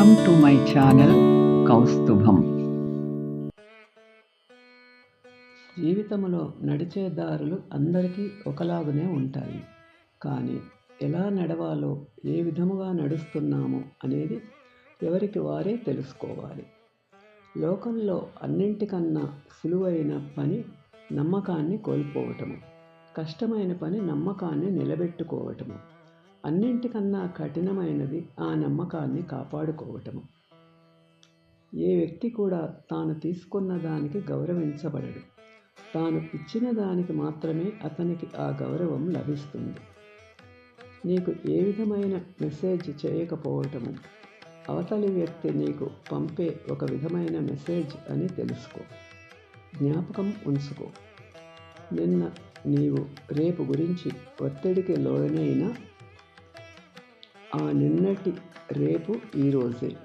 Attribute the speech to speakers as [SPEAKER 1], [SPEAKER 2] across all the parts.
[SPEAKER 1] Welcome to my channel Kaustubham జీవితంలో నడిచే దారులు అందరికీ ఒకలాగునే ఉంటాయి. కానీ ఎలా నడవాలో ఏ విధముగా నడుస్తున్నామో అనేది ఎవరికి వారే తెలుసుకోవాలి. లోకంలో అన్నింటికన్నా సులువైన పని నమ్మకాన్ని కోల్పోవటము కష్టమైన పని నమ్మకాన్ని నిలబెట్టుకోవటము. అన్నింటికన్నా కఠినమైనది ఆ నమ్మకాన్ని కాపాడుకోవటము ఏ వ్యక్తి కూడా తాను తీసుకున్న దానికి గౌరవించబడడు. తాను ఇచ్చిన దానికి మాత్రమే అతనికి ఆ గౌరవం లభిస్తుంది. నీకు ఏ విధమైన మెసేజ్ చేయకపోవటము అవతలి వ్యక్తి నీకు పంపే ఒక విధమైన మెసేజ్ అని తెలుసుకో. జ్ఞాపకం ఉంచుకో. నిన్న నీవు రేపు గురించి ఒత్తిడికి లోనైనా ఆ నిన్నటి రేపు ఈరోజే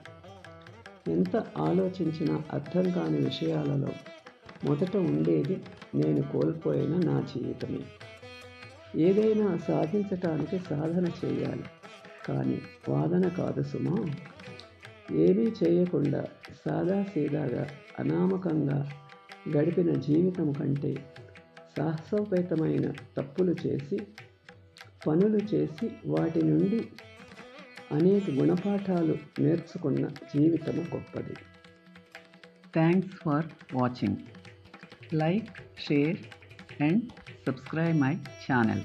[SPEAKER 1] ఎంత ఆలోచించినా అర్థం కాని విషయాలలో మొదట ఉండేది నేను కోల్పోయిన నా జీవితమే. ఏదైనా సాధించటానికి సాధన చేయాలి. కానీ వాదన కాదు సుమా. ఏమీ చేయకుండా సాదాసీదాగా అనామకంగా గడిపిన జీవితం కంటే సాహసోపేతమైన తప్పులు చేసి పనులు చేసి వాటి నుండి అనేక గుణపాఠాలు నేర్చుకున్న జీవితము గొప్పది. Thanks for watching like share and subscribe my channel